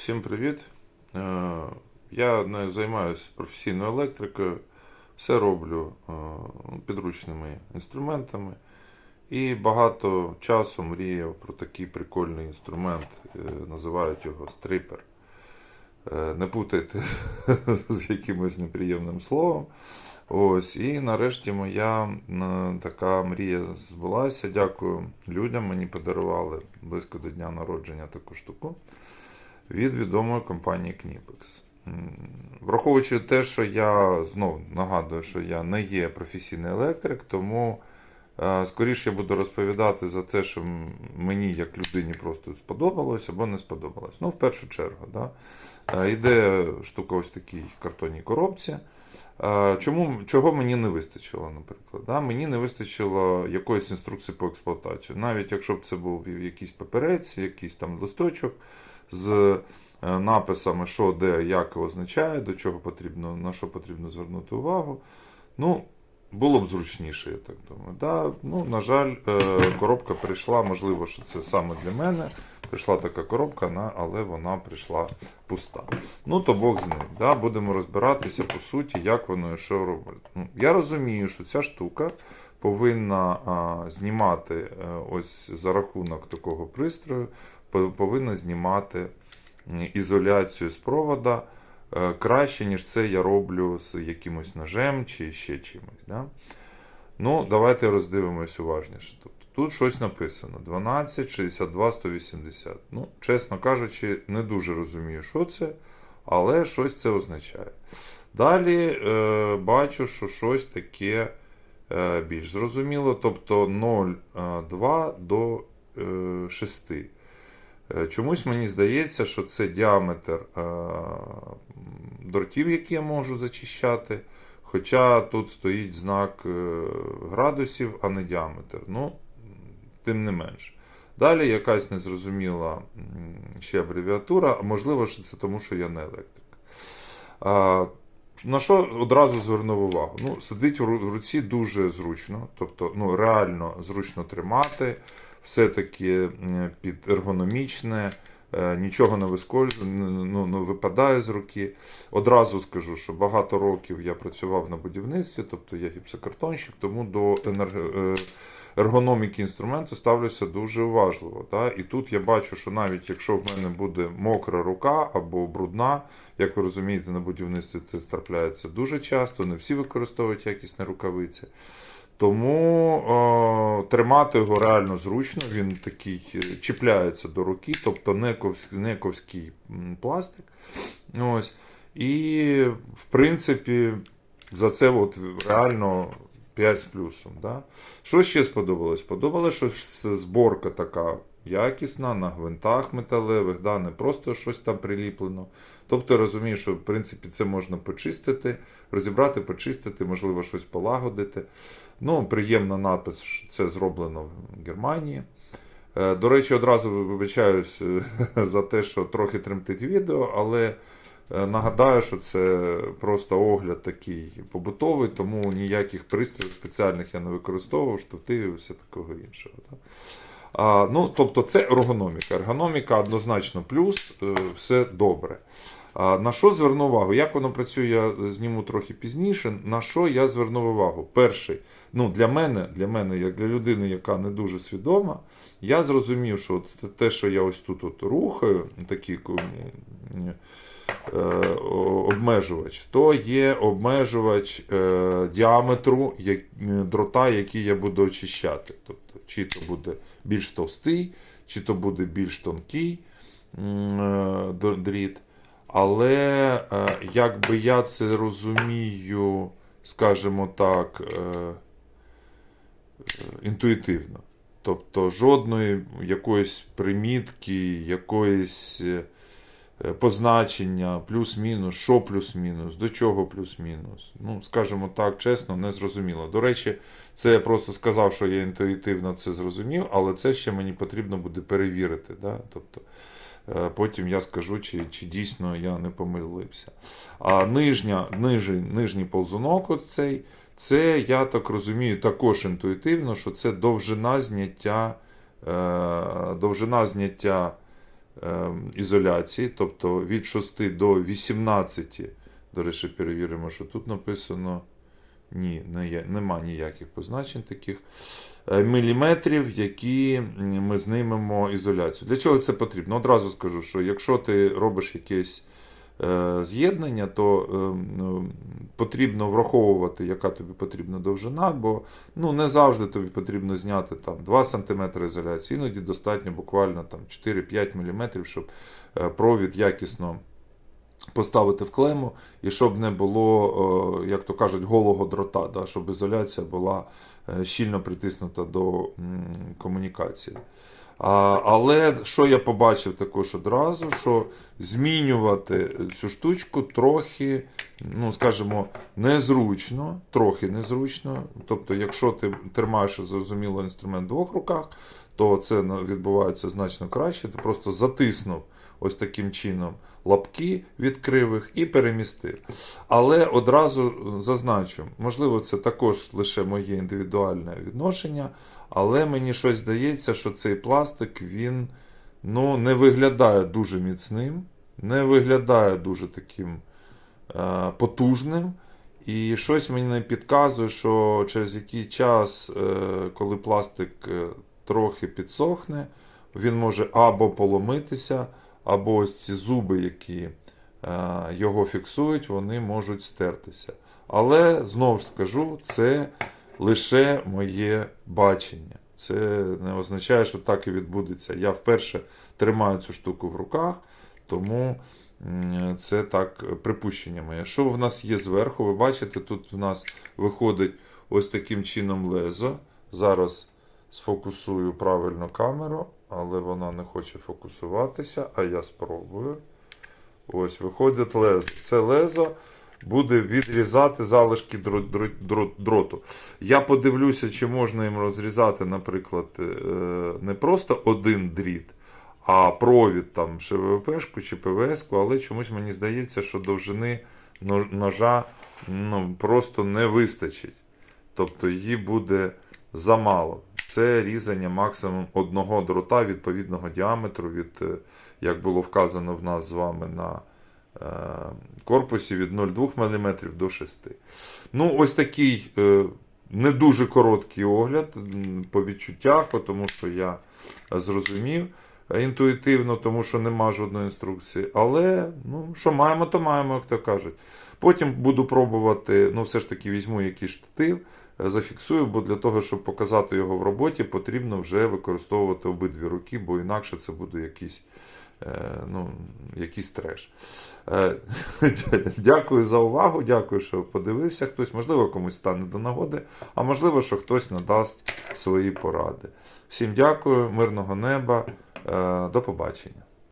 Всім привіт. Е, Я не займаюся професійною електрикою, все роблю е, підручними інструментами. І багато часу мріяв про такий прикольний інструмент, е, називають його стрипер. Не путайте з якимось неприємним словом. Ось, і нарешті моя така мрія збулася. Дякую людям. Мені подарували близько до дня народження таку штуку від відомої компанії Knipex. Враховуючи те, що я знову нагадую, що я не є професійний електрик, тому е, скоріше я буду розповідати за те, що мені як людині просто сподобалось або не сподобалось. Ну, в першу чергу, да. Е, Йде штука ось такій картонній коробці. Е, Чому, чого мені не вистачило, наприклад? Да? Мені не вистачило якоїсь інструкції по експлуатації. Навіть якщо б це був якийсь паперець, якийсь там листочок з е, написами, що де, як означає, до чого потрібно, на що потрібно звернути увагу. Ну, було б зручніше, я так думаю. Да? Ну, на жаль, е, коробка прийшла, можливо, що це саме для мене. Прийшла така коробка, але вона прийшла пуста. Ну, то Бог з ним. Да? Будемо розбиратися по суті, як воно і що робить. Ну, я розумію, що ця штука повинна а, знімати е, ось за рахунок такого пристрою, повинна знімати ізоляцію з провода е, краще, ніж це я роблю з якимось ножем чи ще чимось. Да? Ну, давайте роздивимось уважніше. Тобто, тут щось написано: 12, 62, 180. Ну, чесно кажучи, не дуже розумію, що це, але щось це означає. Далі е, бачу, що щось таке е, більш зрозуміло, тобто 0,2 до е, 6. Е, Чомусь мені здається, що це діаметр е, дротів, які я можу зачищати. Хоча тут стоїть знак е, градусів, а не діаметр. Ну, тим не менш. Далі якась незрозуміла ще абревіатура, можливо, що це тому, що я не електрик. А, на що одразу звернув увагу? Ну, сидить в руці дуже зручно, тобто ну, реально зручно тримати, все-таки м, під ергономічне, е, нічого не вискользує, ну, ну, випадає з руки. Одразу скажу, що багато років я працював на будівництві, тобто я гіпсокартонщик, тому до енерго- е, ергономіки інструменту ставлюся дуже уважливо. Да? І тут я бачу, що навіть якщо в мене буде мокра рука або брудна, як ви розумієте, на будівництві це трапляється дуже часто, не всі використовують якісні рукавиці. Тому е, тримати його реально зручно, він такий е, чіпляється до руки, тобто не ковський, не ковський м, пластик. Ось. І, в принципі, за це от реально 5 з плюсом. Да? Що ще сподобалось? Сподобалось, що зборка така якісна, на гвинтах металевих, да? не просто щось там приліплено. Тобто розумію, що в принципі це можна почистити, розібрати, почистити, можливо, щось полагодити. Ну, приємна надпис, що це зроблено в Германії. Е, До речі, одразу вибачаюсь е, за те, що трохи тремтить відео, але е, нагадаю, що це просто огляд такий побутовий, тому ніяких пристроїв спеціальних я не використовував, штативів і все такого іншого. так. А, ну, тобто це ергономіка. Ергономіка однозначно плюс, е, все добре. А, на що звернув увагу? Як воно працює, я зніму трохи пізніше. На що я звернув увагу? Перший, ну для мене, для мене, як для людини, яка не дуже свідома, я зрозумів, що от те, що я ось тут от рухаю, м, е, обмежувач, то є обмежувач е, діаметру дрота, який я буду очищати. Тобто, чи то буде більш товстий, чи то буде більш тонкий е, дріт. Але як якби я це розумію, скажімо так, е, е, інтуїтивно. Тобто жодної якоїсь примітки, якоїсь е, е, позначення, плюс-мінус, що плюс-мінус, до чого плюс-мінус. Ну, скажімо так, чесно, не зрозуміло. До речі, це я просто сказав, що я інтуїтивно це зрозумів, але це ще мені потрібно буде перевірити. Да? Тобто, е, потім я скажу, чи, чи дійсно я не помилився. А нижня, нижній, нижній ползунок, ось це, я так розумію, також інтуїтивно, що це довжина зняття, е, довжина зняття е, ізоляції, тобто від 6 до 18. До речі, перевіримо, що тут написано. Ні, не є, нема ніяких позначень таких е, міліметрів, які ми знімемо ізоляцію. Для чого це потрібно? Одразу скажу, що якщо ти робиш якесь з'єднання, то е, ну, потрібно враховувати, яка тобі потрібна довжина, бо ну, не завжди тобі потрібно зняти там, 2 см ізоляції, іноді достатньо буквально там, 4-5 мм, щоб е, провід якісно поставити в клему, і щоб не було, е, як то кажуть, голого дрота, да, щоб ізоляція була е, щільно притиснута до комунікації. А, але що я побачив також одразу, що змінювати цю штучку трохи, ну скажімо, незручно, трохи незручно. Тобто, якщо ти тримаєш зрозуміло інструмент в двох руках, то це відбувається значно краще. Ти просто затиснув ось таким чином лапки від кривих і перемістив. Але одразу зазначу, можливо, це також лише моє індивідуальне відношення, але мені щось здається, що цей пластик він ну, не виглядає дуже міцним, не виглядає дуже таким е, потужним. І щось мені підказує, що через який час, е, коли пластик е, трохи підсохне, він може або поломитися, або ось ці зуби, які е, його фіксують, вони можуть стертися. Але знову скажу, це лише моє бачення. Це не означає, що так і відбудеться. Я вперше тримаю цю штуку в руках, тому це так припущення моє. Що в нас є зверху? Ви бачите, тут в нас виходить ось таким чином лезо. Зараз сфокусую правильно камеру, але вона не хоче фокусуватися, а я спробую. Ось виходить лезо. Це лезо буде відрізати залишки дро- дро- дро- дроту. Я подивлюся, чи можна їм розрізати, наприклад, е, не просто один дріт, а провід там ШВПшку чи ПВС-ку, але чомусь мені здається, що довжини ножа ну, просто не вистачить. Тобто її буде замало. Це різання максимум одного дрота відповідного діаметру, від, е, як було вказано в нас з вами на е, корпусі від 0,2 мм до 6 Ну, ось такий е, не дуже короткий огляд по відчуттях, тому що я зрозумів інтуїтивно, тому що нема жодної інструкції. Але ну, що маємо, то маємо, як то кажуть. Потім буду пробувати, ну, все ж таки візьму якийсь штатив, зафіксую, бо для того, щоб показати його в роботі, потрібно вже використовувати обидві руки, бо інакше це буде якийсь, е, ну, якийсь треш. Е, Дякую за увагу, дякую, що подивився хтось. Можливо, комусь стане до нагоди, а можливо, що хтось надасть свої поради. Всім дякую, мирного неба, е, до побачення.